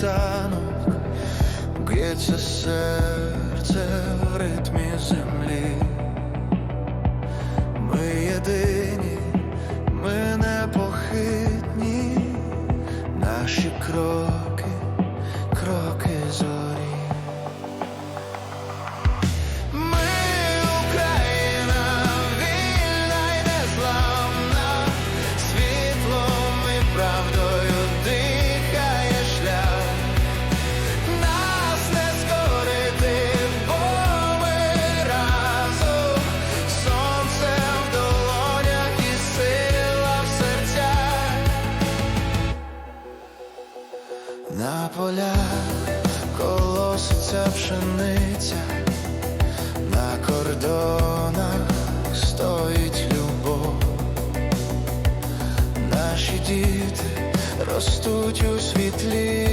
світанок, б'ється серце в ритмі землі. Ми єдині, ми непохитні, наші кроки, кроки зорі. Полях колоситься пшениця, на кордонах стоїть любов. Наші діти ростуть у світлі,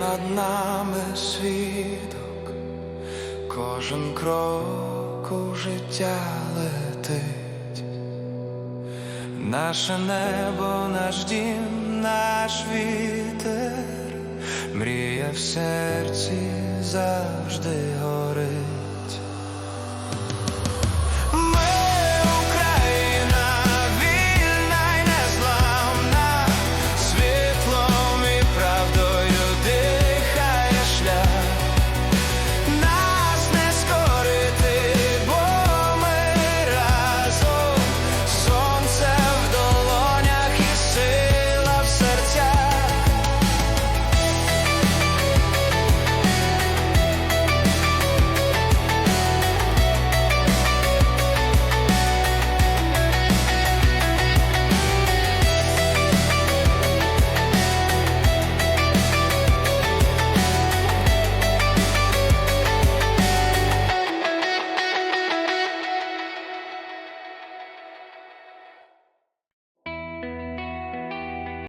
над нами свідок, кожен крок у життя летить, наше небо, наш дім, наш вітер, мрія в серці завжди горить.